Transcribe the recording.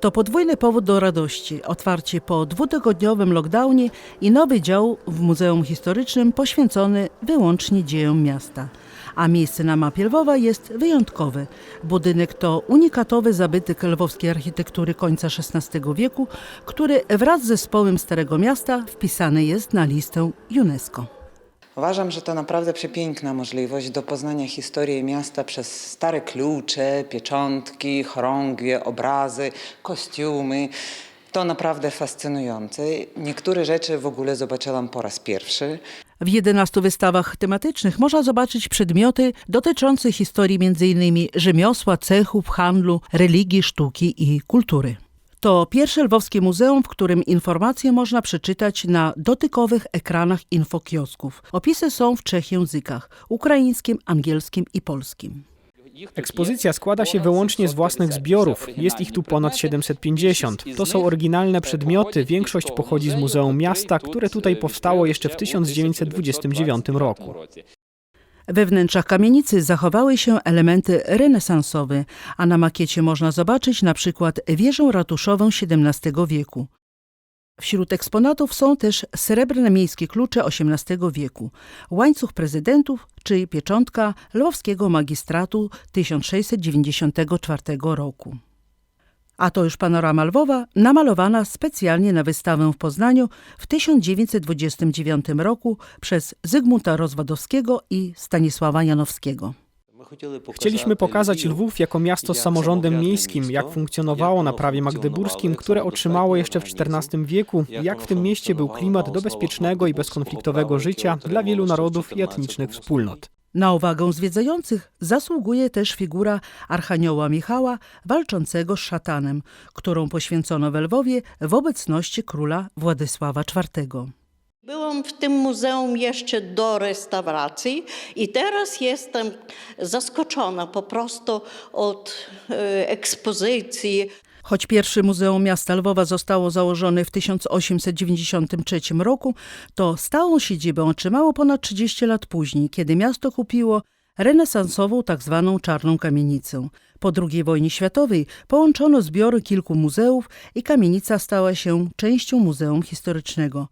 To podwójny powód do radości. Otwarcie po dwutygodniowym lockdownie i nowy dział w Muzeum Historycznym poświęcony wyłącznie dziejom miasta. A miejsce na mapie Lwowa jest wyjątkowe. Budynek to unikatowy zabytek lwowskiej architektury końca XVI wieku, który wraz z zespołem Starego Miasta wpisany jest na listę UNESCO. Uważam, że to naprawdę przepiękna możliwość do poznania historii miasta przez stare klucze, pieczątki, chorągie, obrazy, kostiumy. To naprawdę fascynujące. Niektóre rzeczy w ogóle zobaczyłam po raz pierwszy. W 11 wystawach tematycznych można zobaczyć przedmioty dotyczące historii m.in. rzemiosła, cechów, handlu, religii, sztuki i kultury. To pierwsze lwowskie muzeum, w którym informacje można przeczytać na dotykowych ekranach infokiosków. Opisy są w trzech językach: ukraińskim, angielskim i polskim. Ekspozycja składa się wyłącznie z własnych zbiorów. Jest ich tu ponad 750. To są oryginalne przedmioty, większość pochodzi z Muzeum Miasta, które tutaj powstało jeszcze w 1929 roku. We wnętrzach kamienicy zachowały się elementy renesansowe, a na makiecie można zobaczyć na przykład wieżę ratuszową XVII wieku. Wśród eksponatów są też srebrne miejskie klucze XVIII wieku, łańcuch prezydentów czy pieczątka lwowskiego magistratu 1694 roku. A to już panorama Lwowa, namalowana specjalnie na wystawę w Poznaniu w 1929 roku przez Zygmunta Rozwadowskiego i Stanisława Janowskiego. Chcieliśmy pokazać Lwów jako miasto z samorządem miejskim, jak funkcjonowało na prawie magdeburskim, które otrzymało jeszcze w XIV wieku, jak w tym mieście był klimat do bezpiecznego i bezkonfliktowego życia dla wielu narodów i etnicznych wspólnot. Na uwagę zwiedzających zasługuje też figura Archanioła Michała walczącego z szatanem, którą poświęcono w Lwowie w obecności króla Władysława IV. Byłam w tym muzeum jeszcze do restauracji i teraz jestem zaskoczona po prostu od e, ekspozycji. Choć pierwsze Muzeum Miasta Lwowa zostało założone w 1893 roku, to stałą siedzibę otrzymało ponad 30 lat później, kiedy miasto kupiło renesansową tzw. czarną kamienicę. Po II wojnie światowej połączono zbiory kilku muzeów i kamienica stała się częścią Muzeum Historycznego.